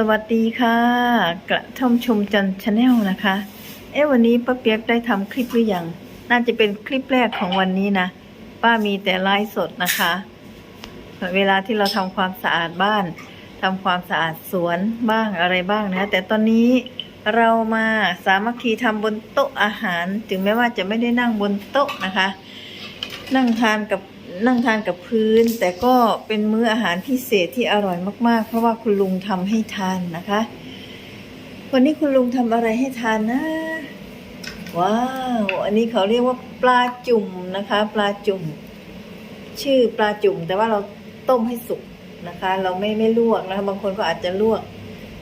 สวัสดีค่ะ กระท่อมชมจันชาแนลนะคะ เอ๊ะวันนี้ป้าเปียกได้ทำคลิปหรือยัง น่าจะเป็นคลิปแรกของวันนี้นะ ป้ามีแต่ไลฟ์สดนะคะ เวลาที่เราทำความสะอาดบ้านทำความสะอาดสวนบ้างอะไรบ้างนะ แต่ตอนนี้เรามาสามัคคีทำบนโต๊ะอาหาร ถึงแม้ว่าจะไม่ได้นั่งบนโต๊ะนะคะ นั่งทานกับ นั่งทานกับพื้น แต่ก็เป็นมื้ออาหารพิเศษที่อร่อยมาก ๆ เพราะว่าคุณลุงทำให้ทานนะคะ วันนี้คุณลุงทำอะไรให้ทานนะ ว้าว อันนี้เขาเรียกว่าปลาจุ่มนะคะ ปลาจุ่ม ชื่อปลาจุ่ม แต่ว่าเราต้มให้สุกนะคะ เราไม่ไม่ลวกนะคะบางคนก็อาจจะลวก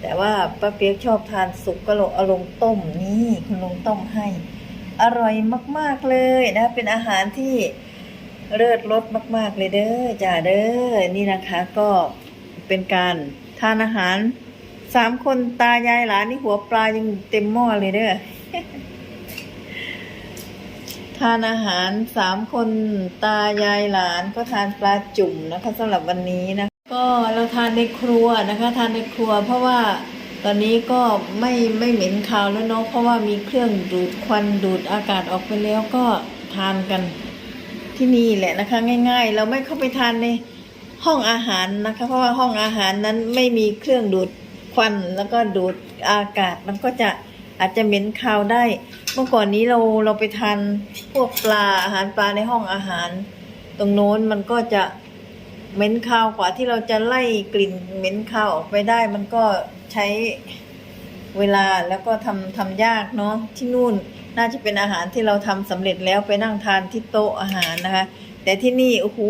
แต่ว่าป้าเปียกชอบทานสุกก็ลงเอาลงต้มนี่คุณลุงต้มให้ อร่อยมาก ๆเลยนะ เป็นอาหารที่ เลิศรสมาก ๆ เลยเด้อจ้าเด้อนี่นะคะก็เป็นการทานอาหารสามคนตายายหลานนี่หัวปลายังเต็มหม้อเลยเด้อทานอาหารสามคนตายายหลานก็ทานปลาจุ่มนะคะสำหรับวันนี้นะ ก็เราทานในครัวนะคะ ทานในครัว เพราะว่าตอนนี้ก็ไม่ไม่เหม็นคาวแล้วเนาะเพราะว่ามีเครื่องดูดควันดูดอากาศออกไปแล้วก็ทานกัน ที่นี่แหละนะคะ ง่าย ๆ เราไม่เข้าไปทานในห้องอาหารนะคะ เพราะว่าห้องอาหารนั้นไม่มีเครื่องดูดควันแล้วก็ดูดอากาศมันก็จะอาจจะเหม็นคาวได้ เมื่อก่อนนี้เราเราไปทานพวกปลาอาหารปลาในห้องอาหาร ตรงโน้นมันก็จะเหม็นคาวกว่าที่เราจะไล่กลิ่นเหม็นคาวออกไปได้ มันก็ใช้เวลาแล้วก็ทำทำยากเนาะที่นู่น น่าจะเป็นอาหารที่เราทำสำเร็จแล้วไปนั่งทานที่โต๊ะอาหารนะคะ แต่ที่นี่โอ้โห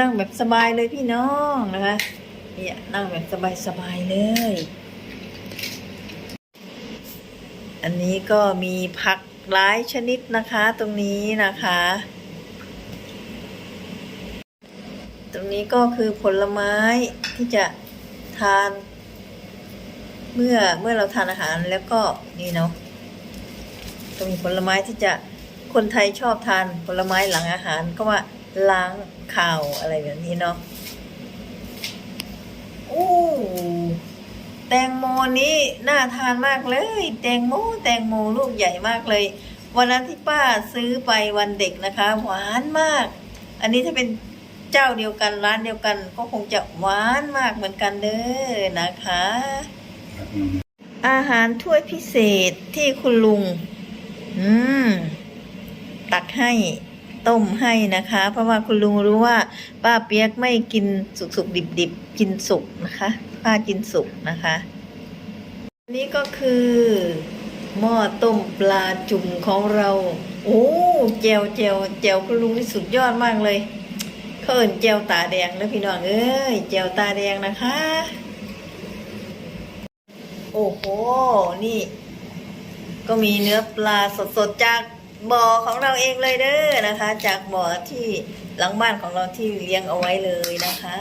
นั่งแบบสบายเลยพี่น้องนะคะเนี่ยนั่งแบบสบายๆเลย อันนี้ก็มีผักหลายชนิดนะคะ ตรงนี้นะคะ ตรงนี้ก็คือผลไม้ที่จะทาน เมื่อเมื่อเราทานอาหารแล้วก็นี่เนาะ ก็มีผลไม้ที่จะคนไทยชอบทานผลไม้หลังอาหารก็ว่าล้างข่าวอะไรแบบนี้เนาะอู้แตงโมนี้น่าทานมากเลย แตงโมแตงโมลูกใหญ่มากเลย วันนั้นที่ป้าซื้อไปวันเด็กนะคะ หวานมาก อันนี้ถ้าเป็นเจ้าเดียวกันร้านเดียวกัน ก็คงจะหวานมากเหมือนกันเด้อนะคะ อาหารถ้วยพิเศษที่คุณลุง อืม ตักให้ต้มให้นะคะ เพราะว่าคุณลุงรู้ว่า ป้าเปียกไม่กินสุกสุกดิบดิบๆกินสุกนะคะ ป้ากินสุกนะคะนนี้ก็คือหม้อต้มปลาจุ่มของเรา โอ้เจวเจวเจวคุณลุงนี่สุดยอดมากเลยเขินเจวตาแดงแล้วพี่น้องเอ้ยเจวตาแดงนะคะ โอ้โห นี่ ก็มีเนื้อปลาสดๆจากบ่อของเราเองเลยเด้อนะคะ จากบ่อที่หลังบ้านของเราที่เลี้ยงเอาไว้เลยนะคะ